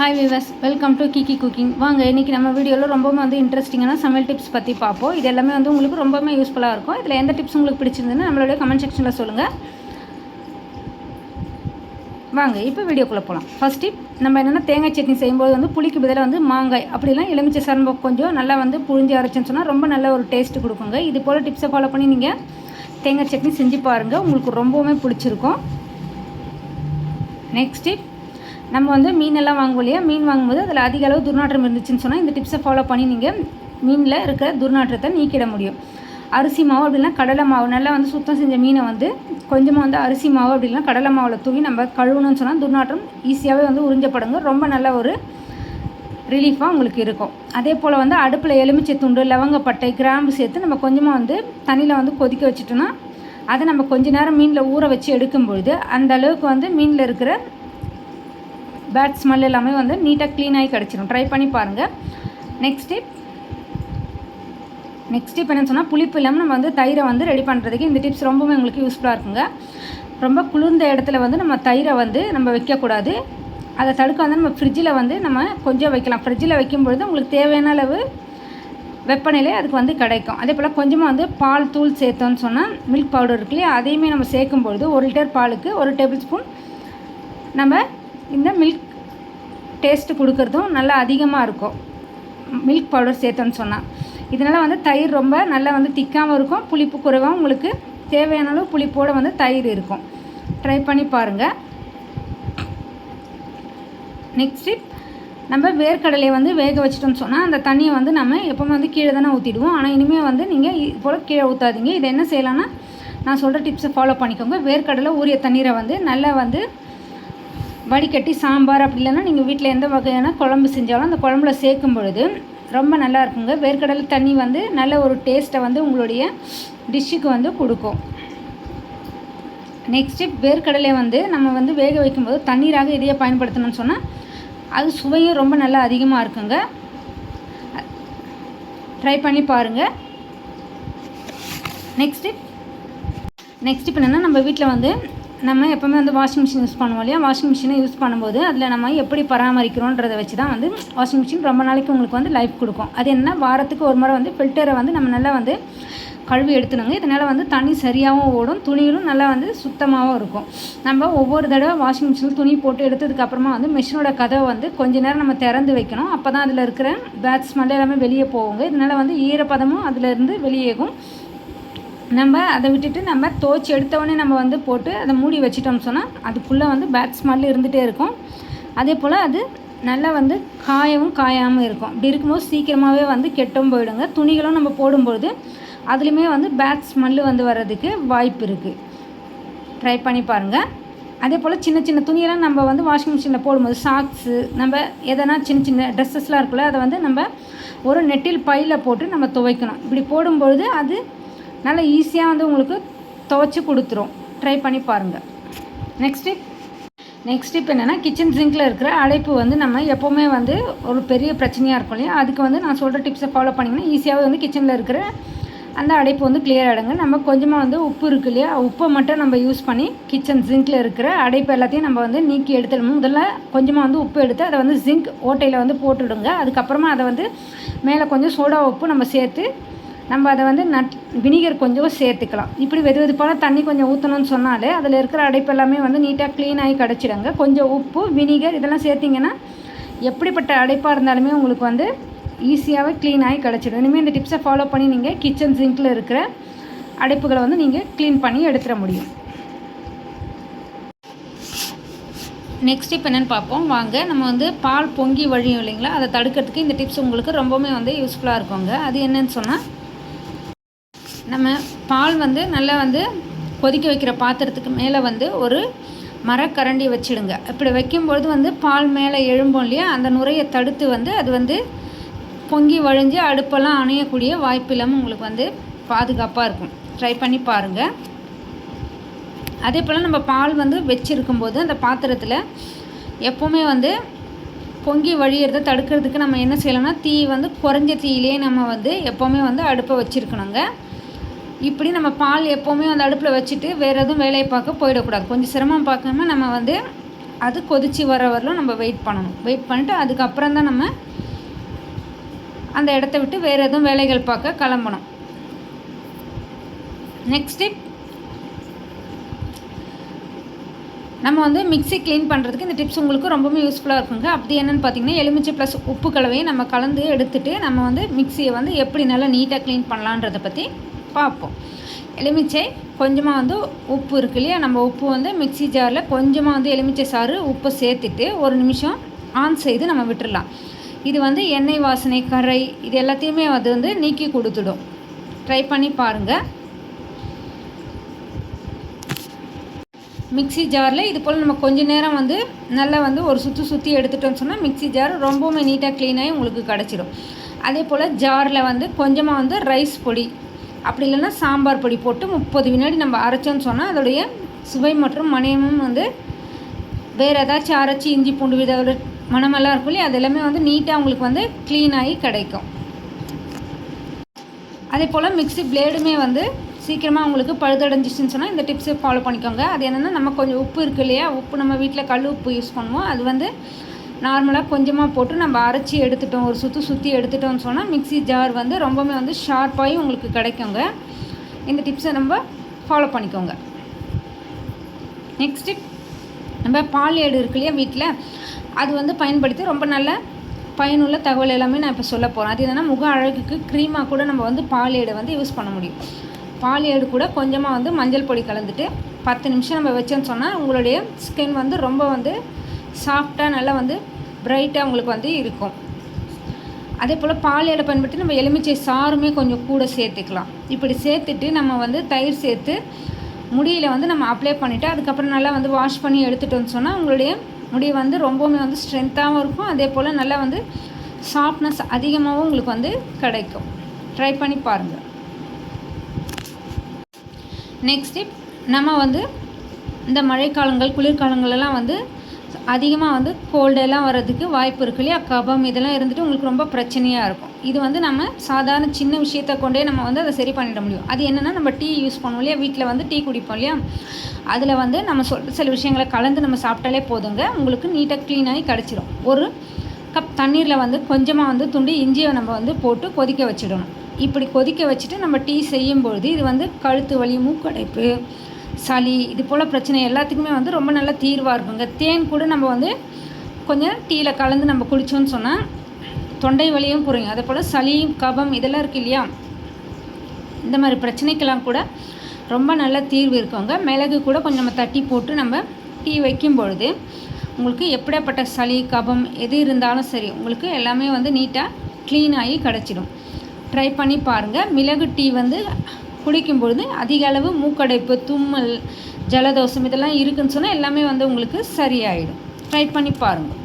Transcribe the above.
Hi viewers welcome to Kikki cooking வாங்க இன்றைக்கி நம்ம வீடியோவில் ரொம்பவும் வந்து இன்ட்ரெஸ்டிங்கான சமையல் டிப்ஸ் பற்றி பார்ப்போம். இது எல்லாமே வந்து உங்களுக்கு ரொம்பவுமே யூஸ்ஃபுல்லாக இருக்கும். இதில் எந்த டிப்ஸ் உங்களுக்கு பிடிச்சிருந்ததுன்னு நம்மளுடைய கமெண்ட் செக்ஷனில் சொல்லுங்கள் வாங்க இப்போ வீடியோக்குள்ளே போகலாம் ஃபஸ்ட் டிப் நம்ம என்னென்னா தேங்காய் சட்னி செய்யும்போது வந்து புளிக்கு பதிலாக வந்து மாங்காய். அப்படிலாம் எலுமிச்சை சரம்பு கொஞ்சம் நல்லா வந்து புழிஞ்சு அரைச்சுன்னு சொன்னால் ரொம்ப நல்ல ஒரு டேஸ்ட்டு கொடுக்குங்க. இது போல் டிப்ஸை ஃபாலோ பண்ணி நீங்கள் தேங்காய் சட்னி செஞ்சு பாருங்கள் உங்களுக்கு ரொம்பவுமே பிடிச்சிருக்கும். நெக்ஸ்ட் டிப் நம்ம வந்து மீனெல்லாம் வாங்குவோம் இல்லையா? மீன் வாங்கும்போது அதில் அதிக அளவு துர்நாற்றம் இருந்துச்சுன்னு சொன்னால் இந்த டிப்ஸை ஃபாலோ பண்ணி நீங்கள் மீனில் இருக்கிற துர்நாற்றத்தை நீக்கிட முடியும். அரிசி மாவு அப்படின்னா கடலை மாவு. நல்லா வந்து சுத்தம் செஞ்ச மீனை வந்து கொஞ்சமாக வந்து அரிசி மாவு அப்படின்னா கடலை மாவில் தூவி நம்ம கழுவணும்னு சொன்னால் துர்நாற்றம் ஈஸியாகவே வந்து உறிஞ்சப்படுங்க. ரொம்ப நல்ல ஒரு ரிலீஃபாக உங்களுக்கு இருக்கும். அதே போல் வந்து அடுப்பில் எலுமிச்சை துண்டு லவங்கப்பட்டை கிராம்பு சேர்த்து நம்ம கொஞ்சமாக வந்து தண்ணியில் வந்து கொதிக்க வச்சுட்டோன்னா அதை நம்ம கொஞ்ச நேரம் மீனில் ஊற வச்சு எடுக்கும் பொழுது அந்த அளவுக்கு வந்து மீனில் இருக்கிற பேட் ஸ்மெல் எல்லாமே வந்து நீட்டாக க்ளீனாகி ஆகி கிடச்சிரும். ட்ரை பண்ணி பாருங்கள் நெக்ஸ்ட் டிப் நெக்ஸ்ட் டிப் என்னன்னு சொன்னால் புளிப்பு இல்லாமல் நம்ம வந்து தயிரை வந்து ரெடி பண்ணுறதுக்கு இந்த டிப்ஸ் ரொம்பவே உங்களுக்கு யூஸ்ஃபுல்லாக இருக்குங்க. ரொம்ப குளிர்ந்த இடத்துல வந்து நம்ம தயிரை வந்து நம்ம வைக்கக்கூடாது. அதை தடுக்க வந்து நம்ம ஃப்ரிட்ஜில் வந்து நம்ம கொஞ்சம் வைக்கலாம். ஃப்ரிட்ஜில் வைக்கும்பொழுது உங்களுக்கு தேவையான அளவு வெப்பநிலை அதுக்கு வந்து கிடைக்கும். அதே போல் கொஞ்சமாக வந்து பால் தூள் சேர்த்தோன்னு சொன்னால் மில்க் பவுடர் இருக்கு இல்லையா அதையுமே நம்ம சேர்க்கும்பொழுது ஒரு லிட்டர் பாலுக்கு ஒரு டேபிள் ஸ்பூன் நம்ம இந்த மில்க் டேஸ்ட்டு கொடுக்குறதும் நல்லா அதிகமாக இருக்கும். மில்க் பவுடர் சேர்த்தோன்னு சொன்னால் இதனால் வந்து தயிர் ரொம்ப நல்லா வந்து திக்காமல் இருக்கும். புளிப்பு குறைவாக உங்களுக்கு தேவையான அளவு புளிப்போடு வந்து தயிர் இருக்கும். ட்ரை பண்ணி பாருங்கள் நெக்ஸ்ட்டு நம்ம வேர்க்கடலையை வந்து வேக வச்சிட்டோம்னு சொன்னால் அந்த தண்ணியை வந்து நம்ம எப்போவுமே வந்து கீழே தானே ஊற்றிடுவோம் ஆனால் இனிமேல் வந்து நீங்கள் இது போல் கீழே ஊற்றாதீங்க இதை என்ன செய்யலாம்னா நான் சொல்கிற டிப்ஸை ஃபாலோ பண்ணிக்கோங்க. வேர்க்கடலை ஊறிய தண்ணீரை வந்து நல்லா வந்து வடிகட்டி சாம்பார் அப்படி இல்லைன்னா நீங்கள் வீட்டில் எந்த வகையான குழம்பு செஞ்சாலும் அந்த குழம்புல சேர்க்கும் பொழுது ரொம்ப நல்லா இருக்குங்க. வேர்க்கடலை தண்ணி வந்து நல்ல ஒரு டேஸ்ட்டை வந்து உங்களுடைய டிஷ்ஷுக்கு வந்து கொடுக்கும். நெக்ஸ்ட்டு வேர்க்கடலை வந்து நம்ம வந்து வேக வைக்கும்போது தண்ணீராக இதையே பயன்படுத்தணும்னு சொன்னால் அது சுவையும் ரொம்ப நல்லா அதிகமாக இருக்குங்க. ட்ரை பண்ணி பாருங்கள் நெக்ஸ்ட்டு நெக்ஸ்ட் இப்போ என்னென்னா நம்ம வீட்டில் வந்து நம்ம எப்போவுமே வந்து வாஷிங் மிஷின் யூஸ் பண்ணுவோம் இல்லையா? வாஷிங் மிஷினை யூஸ் பண்ணும்போது அதில் நம்ம எப்படி பராமரிக்கிறோன்றதை வச்சு தான் வந்து வாஷிங் மிஷின் ரொம்ப நாளைக்கு உங்களுக்கு வந்து லைஃப் கொடுக்கும். அது என்ன வாரத்துக்கு ஒரு முறை வந்து ஃபில்டரை வந்து நம்ம நல்லா வந்து கழுவி எடுத்துணுங்க இதனால் வந்து தண்ணி சரியாகவும் ஓடும் துணிகளும் நல்லா வந்து சுத்தமாகவும் இருக்கும். நம்ம ஒவ்வொரு தடவை வாஷிங் மிஷினில் துணி போட்டு எடுத்ததுக்கப்புறமா வந்து மிஷினோட கதவை வந்து கொஞ்ச நேரம் நம்ம திறந்து வைக்கணும். அப்போ தான் அதில் இருக்கிற பேட் ஸ்மெல் எல்லாமே வெளியே போவோங்க இதனால் வந்து ஈரப்பதமும் அதிலேருந்து வெளியேகும். நம்ம அதை விட்டுட்டு நம்ம துவைச்சி எடுத்தவொடனே நம்ம வந்து போட்டு அதை மூடி வச்சிட்டோம் சொன்னால் அதுக்குள்ளே வந்து பேட் ஸ்மெல் இருந்துகிட்டே இருக்கும். அதே போல் அது நல்லா வந்து காயவும் காயாமல் இருக்கும். இப்படி இருக்கும்போது சீக்கிரமாகவே வந்து கெட்டும் போயிடுங்க. துணிகளும் நம்ம போடும்பொழுது அதுலேயுமே வந்து பேட் ஸ்மெல்லு வந்து வர்றதுக்கு வாய்ப்பு இருக்குது ட்ரை பண்ணி பாருங்கள் அதே போல் சின்ன சின்ன துணியெல்லாம் நம்ம வந்து வாஷிங் மிஷினில் போடும்போது சாக்ஸு நம்ம எதனா சின்ன சின்ன ட்ரெஸ்ஸஸ்லாம் இருக்குல்ல அதை வந்து நம்ம ஒரு நெட்டில் பையில் போட்டு நம்ம துவைக்கணும். இப்படி போடும்பொழுது அது நல்லா ஈஸியாக வந்து உங்களுக்கு துவைச்சி கொடுத்துரும். ட்ரை பண்ணி பாருங்கள் நெக்ஸ்ட் நெக்ஸ்ட்டு நெக்ஸ்ட் டிப் என்னென்னா கிச்சன் சிங்கில் இருக்கிற அடைப்பு வந்து நம்ம எப்போவுமே வந்து ஒரு பெரிய பிரச்சனையாக இருக்கும் இல்லையா? அதுக்கு வந்து நான் சொல்கிற டிப்ஸை ஃபாலோ பண்ணிங்கன்னா ஈஸியாகவே வந்து கிச்சனில் இருக்கிற அந்த அடைப்பு வந்து கிளியர் ஆகிடுங்க நம்ம கொஞ்சமாக வந்து உப்பு இருக்கு இல்லையா? உப்பை மட்டும் நம்ம யூஸ் பண்ணி கிச்சன் ஜிங்கில் இருக்கிற அடைப்பு எல்லாத்தையும் நம்ம வந்து நீக்கி எடுத்துடணும். முதல்ல கொஞ்சமாக வந்து உப்பு எடுத்து அதை வந்து ஜிங்க் ஓட்டையில் வந்து போட்டுவிடுங்க அதுக்கப்புறமா அதை வந்து மேலே கொஞ்சம் சோடா உப்பு நம்ம சேர்த்து நம்ம அதை வந்து நட் வினிகர் கொஞ்சம் சேர்த்துக்கலாம். இப்படி வெது வெதுப்பான தண்ணி கொஞ்சம் ஊற்றணும்னு சொன்னாலே அதில் இருக்கிற அடைப்பு எல்லாமே வந்து நீட்டாக க்ளீனாகி கிடச்சிடுங்க. கொஞ்சம் உப்பு வினிகர் இதெல்லாம் சேர்த்திங்கன்னா எப்படிப்பட்ட அடைப்பாக இருந்தாலுமே உங்களுக்கு வந்து ஈஸியாகவே க்ளீனாகி கிடச்சிடும். இனிமேல் இந்த டிப்ஸை ஃபாலோ பண்ணி நீங்கள் கிச்சன் சிங்கில் இருக்கிற அடைப்புகளை வந்து நீங்கள் க்ளீன் பண்ணி எடுத்துட முடியும். நெக்ஸ்ட் இப்போ என்னென்னு பார்ப்போம். வாங்க நம்ம வந்து பால் பொங்கி வழியும் இல்லைங்களா? அதை தடுக்கிறதுக்கு இந்த டிப்ஸ் உங்களுக்கு ரொம்பவுமே வந்து யூஸ்ஃபுல்லாக இருக்குங்க. அது என்னன்னு சொன்னால் நம்ம பால் வந்து நல்லா வந்து கொதிக்க வைக்கிற பாத்திரத்துக்கு மேலே வந்து ஒரு மரக்கரண்டி வச்சுடுங்க. இப்படி வைக்கும்பொழுது வந்து பால் மேலே எழும்போம் இல்லையா? அந்த நுரையை தடுத்து வந்து அது வந்து பொங்கி வழிஞ்சு அடுப்பெல்லாம் அணையக்கூடிய வாய்ப்பு இல்லாமல் உங்களுக்கு வந்து பாதுகாப்பாக இருக்கும். ட்ரை பண்ணி பாருங்கள் அதே போல் நம்ம பால் வந்து வச்சுருக்கும்போது அந்த பாத்திரத்தில் எப்போவுமே வந்து பொங்கி வழியிறதை தடுக்கிறதுக்கு நம்ம என்ன செய்யலாம்னா தீ வந்து குறைஞ்ச தீயிலே நம்ம வந்து எப்போவுமே வந்து அடுப்பை வச்சுருக்கணுங்க. இப்படி நம்ம பால் எப்போவுமே அந்த அடுப்பில் வச்சுட்டு வேறு எதுவும் வேலையை பார்க்க போயிடக்கூடாது. கொஞ்சம் சிரமம் பார்க்காம நம்ம வந்து அது கொதித்து வர வரலும் நம்ம வெயிட் பண்ணணும். வெயிட் பண்ணிட்டு அதுக்கப்புறம் தான் நம்ம அந்த இடத்த விட்டு வேறு எதுவும் வேலைகள் பார்க்க கிளம்பணும். நெக்ஸ்ட் டிப் நம்ம வந்து மிக்ஸி க்ளீன் பண்ணுறதுக்கு இந்த டிப்ஸ் உங்களுக்கு ரொம்பவுமே யூஸ்ஃபுல்லாக இருக்குங்க. அப்படி என்னென்னு பார்த்தீங்கன்னா எலுமிச்சை ப்ளஸ் உப்பு கலவையை நம்ம கலந்து எடுத்துகிட்டு நம்ம வந்து மிக்ஸியை வந்து எப்படி நல்லா நீட்டாக க்ளீன் பண்ணலான்றதை பற்றி பார்ப்போம். எலுமிச்சை கொஞ்சமாக வந்து உப்பு இருக்கு இல்லையா? நம்ம உப்பு வந்து மிக்ஸி ஜாரில் கொஞ்சமாக வந்து எலுமிச்சை சாறு உப்பை சேர்த்துட்டு ஒரு நிமிஷம் ஆன் செய்து நம்ம விட்டுடலாம் இது வந்து எண்ணெய் வாசனை கரை இது எல்லாத்தையுமே அது வந்து நீக்கி கொடுத்துடும். ட்ரை பண்ணி பாருங்கள் மிக்ஸி ஜாரில் இது போல் நம்ம கொஞ்ச நேரம் வந்து நல்லா வந்து ஒரு சுற்றி சுற்றி எடுத்துட்டோம்னு சொன்னால் மிக்ஸி ஜார் ரொம்பவுமே நீட்டாக க்ளீனாகி உங்களுக்கு கிடச்சிடும் அதே போல் ஜாரில் வந்து கொஞ்சமாக வந்து ரைஸ் பொடி அப்படி இல்லைன்னா சாம்பார் பொடி போட்டு முப்பது வினாடி நம்ம அரைச்சோன்னு சொன்னால் அதோடைய சுவை மற்றும் மணமும் வந்து வேறு ஏதாச்சும் அரைச்சி இஞ்சி பூண்டு விதோட மணமெல்லாம் இருக்கும் இல்லையா? அது எல்லாமே வந்து நீட்டாக உங்களுக்கு வந்து க்ளீனாகி கிடைக்கும். அதே போல் மிக்ஸி பிளேடுமே வந்து சீக்கிரமாக உங்களுக்கு பழுதடைஞ்சிச்சின்னு சொன்னால் இந்த டிப்ஸை ஃபாலோ பண்ணிக்கோங்க. அது என்னென்னா நம்ம கொஞ்சம் உப்பு இருக்கு இல்லையா? உப்பு நம்ம வீட்டில் கல் உப்பு யூஸ் பண்ணுவோம். அது வந்து நார்மலாக கொஞ்சமாக போட்டு நம்ம அரைச்சி எடுத்துட்டோம். ஒரு சுற்றி சுற்றி எடுத்துட்டோம்னு சொன்னால் மிக்ஸி ஜார் வந்து ரொம்பவுமே வந்து ஷார்ப்பாகி உங்களுக்கு கிடைக்குங்க. இந்த டிப்ஸை நம்ம ஃபாலோ பண்ணிக்கோங்க. நெக்ஸ்ட்டு நம்ம பால் ஏடு இருக்கு இல்லையா வீட்டில் அது வந்து பயன்படுத்தி ரொம்ப நல்ல பயனுள்ள தகவல் எல்லாமே நான் இப்போ சொல்ல போகிறேன் அது என்னென்னா முக அழகுக்கு க்ரீமாக கூட நம்ம வந்து பால் ஏடை வந்து யூஸ் பண்ண முடியும். பால் ஏடு கூட கொஞ்சமாக வந்து மஞ்சள் பொடி கலந்துட்டு பத்து நிமிஷம் நம்ம வச்சோன்னு சொன்னால் உங்களுடைய ஸ்கின் வந்து ரொம்ப வந்து சாஃப்டாக நல்லா வந்து பிரைட்டாக உங்களுக்கு வந்து இருக்கும். அதே போல் பால் பயன்படுத்தி நம்ம எலுமிச்சை சாருமே கொஞ்சம் கூட சேர்த்துக்கலாம். இப்படி சேர்த்துட்டு நம்ம வந்து தயிர் சேர்த்து முடியில் வந்து நம்ம அப்ளை பண்ணிவிட்டு அதுக்கப்புறம் நல்லா வந்து வாஷ் பண்ணி எடுத்துட்டோம்னு சொன்னால் உங்களுடைய முடி வந்து ரொம்பவுமே வந்து ஸ்ட்ரென்த்தாகவும் இருக்கும். அதே போல் நல்லா வந்து சாஃப்ட்னஸ் அதிகமாகவும் உங்களுக்கு வந்து கிடைக்கும். ட்ரை பண்ணி பாருங்கள் நெக்ஸ்ட் டிப் நம்ம வந்து இந்த மழைக்காலங்கள் குளிர்காலங்களெல்லாம் வந்து அதிகமாக வந்து கோல்டெல்லாம் வர்றதுக்கு வாய்ப்பு இருக்கு இல்லையா? கபம் இதெல்லாம் இருந்துட்டு உங்களுக்கு ரொம்ப பிரச்சனையாக இருக்கும். இது வந்து நம்ம சாதாரண சின்ன விஷயத்தை கொண்டே நம்ம வந்து அதை சரி பண்ணிட முடியும். அது என்னென்னா நம்ம டீ யூஸ் பண்ணுவோம் இல்லையா? வீட்டில் வந்து டீ குடிப்போம் இல்லையா? அதில் வந்து நம்ம சொல் சில விஷயங்களை கலந்து நம்ம சாப்பிட்டாலே போதுங்க. உங்களுக்கு நீட்டாக க்ளீனாகி கிடச்சிரும். ஒரு கப் தண்ணீரில் வந்து கொஞ்சமாக வந்து துண்டு இஞ்சியை நம்ம வந்து போட்டு கொதிக்க வச்சிடணும். இப்படி கொதிக்க வச்சுட்டு நம்ம டீ செய்யும்பொழுது இது வந்து கழுத்து வலி மூக்கடைப்பு சளி இது போல் பிரச்சனை எல்லாத்துக்குமே வந்து ரொம்ப நல்ல தீர்வாக இருக்குங்க. தேன் கூட நம்ம வந்து கொஞ்சம் டீயில் கலந்து நம்ம குடித்தோன்னு சொன்னால் தொண்டை வலியும் குறையும். அதே போல் சளி கபம் இதெல்லாம் இருக்குது இல்லையா? இந்த மாதிரி பிரச்சனைக்கெல்லாம் கூட ரொம்ப நல்ல தீர்வு இருக்குங்க. மிளகு கூட கொஞ்சம் நம்ம தட்டி போட்டு நம்ம டீ வைக்கும் பொழுது உங்களுக்கு எப்படியாப்பட்ட சளி கபம் எது இருந்தாலும் சரி உங்களுக்கு எல்லாமே வந்து நீட்டாக க்ளீன் ஆகி கிடச்சிடும். ட்ரை பண்ணி பாருங்கள் மிளகு டீ வந்து குடிக்கும் பொழுது அதிக அளவு மூக்கடைப்பு தும்மல் ஜலதோஷம் இதெல்லாம் இருக்குதுன்னு சொன்னால் எல்லாமே வந்து உங்களுக்கு சரியாயிடும். ட்ரை பண்ணி பாருங்கள்